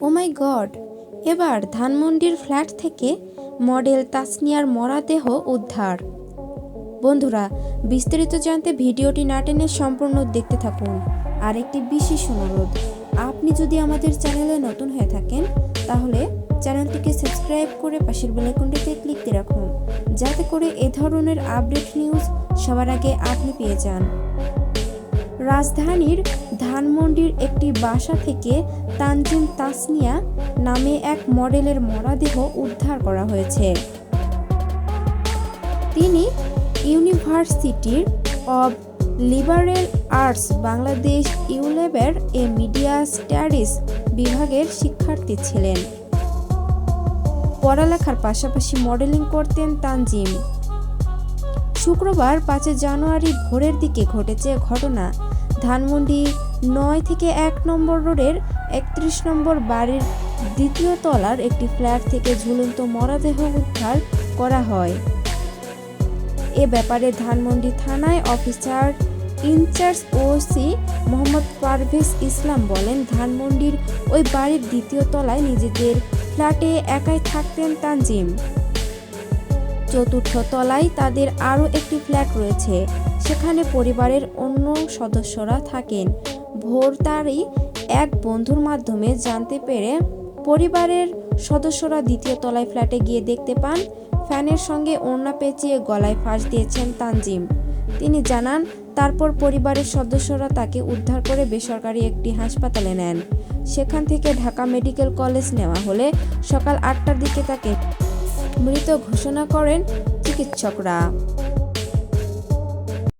ও মাই god এবার ধানমন্ডির flat থেকে মডেল তাসনিয়ার মরাদেহ উদ্ধার। বন্ধুরা, বিস্তারিত জানতে ভিডিওটি না টেনে সম্পূর্ণ দেখতে থাকুন। আর একটি বিশেষ অনুরোধ, আপনি যদি আমাদের চ্যানেলে নতুন হয়ে থাকেন, তাহলে চ্যানেলটিকে সাবস্ক্রাইব করে পাশের বেলাইকনটিতে ক্লিক দিয়ে রাখুন, যাতে করে এ ধরনের আপডেট নিউজ সবার আগে আপনি পেয়ে যান। রাজধানীর ধানমন্ডির একটি বাসা থেকে তানজিম তাসনিয়া নামে এক মডেলের মরাদেহ উদ্ধার করা হয়েছে। তিনি ইউনিভার্সিটির অব লিবারেল আর্টস বাংলাদেশ ইউলেবের এ মিডিয়া স্টাডিজ বিভাগের শিক্ষার্থী ছিলেন। পড়ালেখার পাশাপাশি মডেলিং করতেন তানজিম। শুক্রবার পাঁচই জানুয়ারি ভোরের দিকে ঘটেছে ঘটনা। ধানমন্ডি নয় থেকে এক নম্বর রোডের একত্রিশ নম্বর বাড়ির দ্বিতীয় তলার একটি ফ্ল্যাট থেকে ঝুলন্ত মরদেহ উদ্ধার করা হয়। এ ব্যাপারে ধানমন্ডি থানায় officer in charge OC Mohammad Parvez Islam বলেন, ধানমন্ডির ওই বাড়ির দ্বিতীয় তলায় নিজেদের ফ্ল্যাটে একাই থাকতেন তানজিম। চতুর্থ তলায় তাদের আরও একটি ফ্ল্যাট রয়েছে। সেখানে পরিবারের অন্য সদস্যরা থাকেন। ভোর তারই এক বন্ধুর মাধ্যমে জানতে পেরে পরিবারের সদস্যরা দ্বিতীয় তলায় ফ্ল্যাটে গিয়ে দেখতে পান, ফ্যানের সঙ্গে ওড়না পেঁচিয়ে গলায় ফাঁস দিয়েছেন তানজিম। তিনি জানান, তারপর পরিবারের সদস্যরা তাকে উদ্ধার করে বেসরকারি একটি হাসপাতালে নেন। সেখান থেকে ঢাকা মেডিকেল কলেজ নেওয়া হলে সকাল আটটার দিকে তাকে মৃত ঘোষণা করেন চিকিৎসকরা।